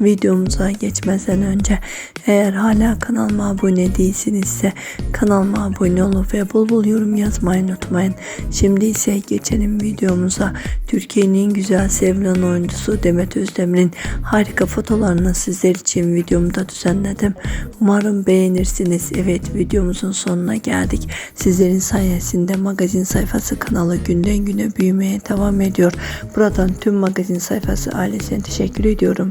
Videomuza geçmeden önce eğer hala kanalıma abone değilsinizse kanalıma abone olup ve bol bol yorum yazmayı unutmayın. Şimdi ise geçelim videomuza. Türkiye'nin en güzel sevilen oyuncusu Demet Özdemir'in harika fotolarını sizler için videomda düzenledim. Umarım beğenirsiniz. Evet videomuzun sonuna geldik. Sizlerin sayesinde magazin sayfası kanalı günden güne büyümeye devam ediyor. Buradan tüm magazin sayfası ailesine teşekkür ediyorum.